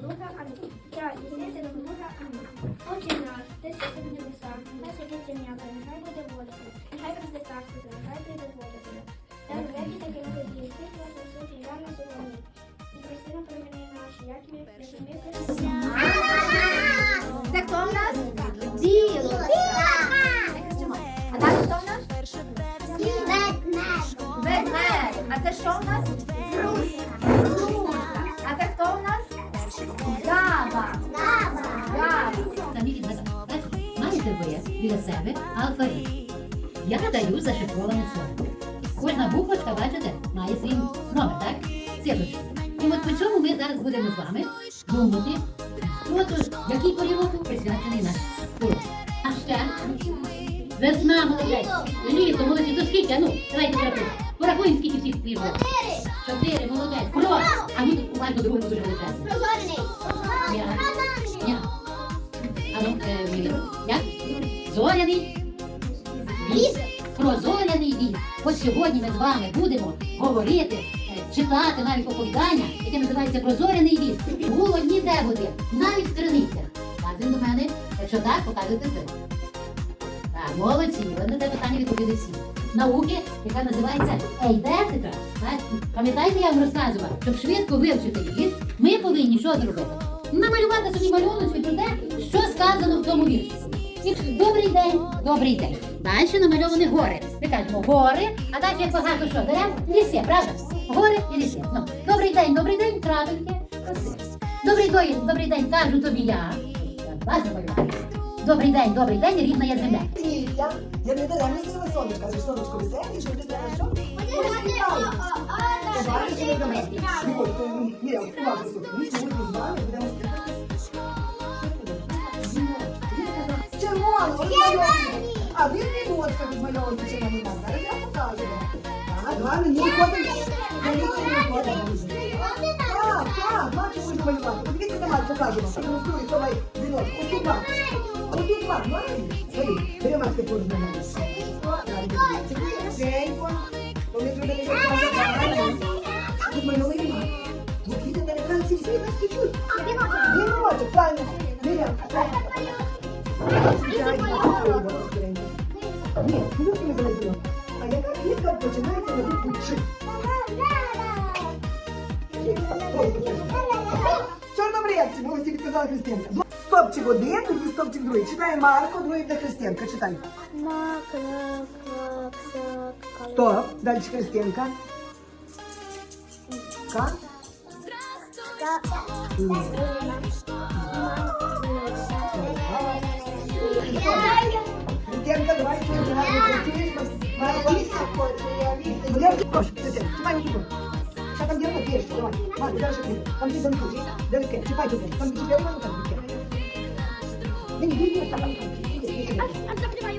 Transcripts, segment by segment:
друга Анна. Я дізнається до друга Анна. Отче наш, ти що небеса, нехай святиться ім'я нехай буде воля нехай прийде царство Твоє, біля себе алфавіт. Я даю зашифроване слово. Кожна буквочка, бачите, має свій номер, так? Цифрочку. І от по цьому ми зараз будемо з вами думати, хто тут, який порі присвячений наш урок. А ще весна молодець, літо молодець, то скільки? Ну, давайте порахуємо. Порахуємо, скільки всіх слів. Чотири, молодець. Про! А ну тут уважно другу дуже величезно. Зоряний віз. Про зоряний віз. Ось сьогодні ми з вами будемо говорити, е, читати навіть оповідання, яке називається про зоряний віз. Було ніде води, навіть в криницях. Лазим до мене, якщо так, показуйте ви. Так, молодці, ви на це питання відповіли всі. Науки, яка називається ейдетика. Пам'ятаєте, я вам розказувала, щоб швидко вивчити її, ми повинні що зробити? Намалювати собі малюночки про те, що сказано в цьому вірші. Добрий день, добрий день. Далі намальовані гори. Ми кажемо гори, а далі як багато що дерев, ліси, правда? Гори і ліси. Ну, добрий день, добрий день, крапельки. Добрий день, добрий день, кажу тобі я. Я Вас. Добрий день, добрий день, рідна я земля. Лілія, я не даремно сказала сонечка, адже сонечко веселі, що ти треба що? Побачиш, що ви до мене. Ой, то ні, ні, уважно слухай. Ми сьогодні з вами будемо Червоно, розмальовуємо. А ви віночка розмальовуєте червоний так. Зараз я покажу. Так, два мені виходимо. За лінію виходимо. Так, так, бачу, можна малювати. Подивіться, давай, покажу вам. Ілюструю, давай, віночку. Ось тут два. Ось тут два, маленькі. Смотри, бери маски поруч до мене. Тихенько. Вони зробили що правильно. Тут малювали мак. Які американці всі нас чуть-чуть. Віночок, правильно. Мірян, Ні, квітки не залезли. А яка квітка починається на букву Ч? Чорнобривці, молодці відказала Христинка. Стопчик один, тоді стопчик другий. Читає Марко, другий буде Христинка. Читай. Стоп. Далі Христинка. Ка. Христинка, давай, ти гарно працюєш. Марко. Я вже прошу, чіпай ось тут. Що там діло? Більше, давай. Марко, далі Христинка. Там ти замку, Давай, чіпай тут. Там чіпай, воно там. Ні, ні, ні, там.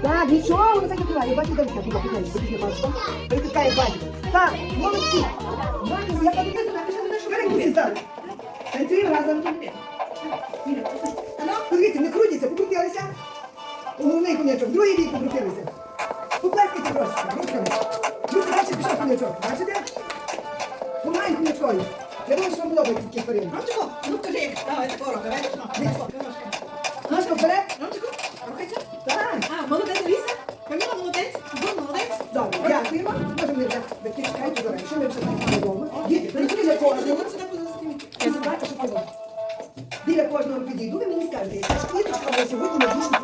Так, нічого, воно так і триває. Бачите, дивіться, туди, туди, туди, бачите? Притискає, бачите. Так, молодці. Бачите, я подивлюся, напишу, що вернуться зараз. Танцюємо разом. Ну, подивіться, не крутіться, покрутилися. У головний конячок, другий бік покрутилися. Поплескайте трошки, ручками. Дивіться, далі пішов конячок, бачите? Помагаємо конячкою. Я думаю, що вам подобається такі тварини. Ромчику, ну кажи, як давай такого рока, видиш? Ножка вперед. Ромчику, рухайся. Так. А, молодець, Аліса. Каміла, молодець. Бон, молодець. Добре, дякуємо. Можемо ми вже батьки чекайте, добре, що ми вже так вдома. Діти, прийшли для кожного. Ось сюди буде зустріти. І знаєте, що це? Біля кожного підійду, ви мені скажете, яка ж квіточка вам сьогодні найбільше сподобалася,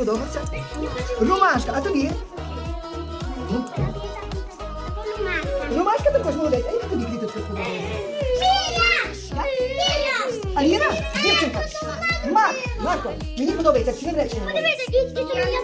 Сподобався. Ромашка, а тобі? Ромашка також молодець. А яка тобі квіточка сподобалася? Аліна? Дівчинка? Мак, Марко, мені подобається, всі речі. Подивіться, дітки, що я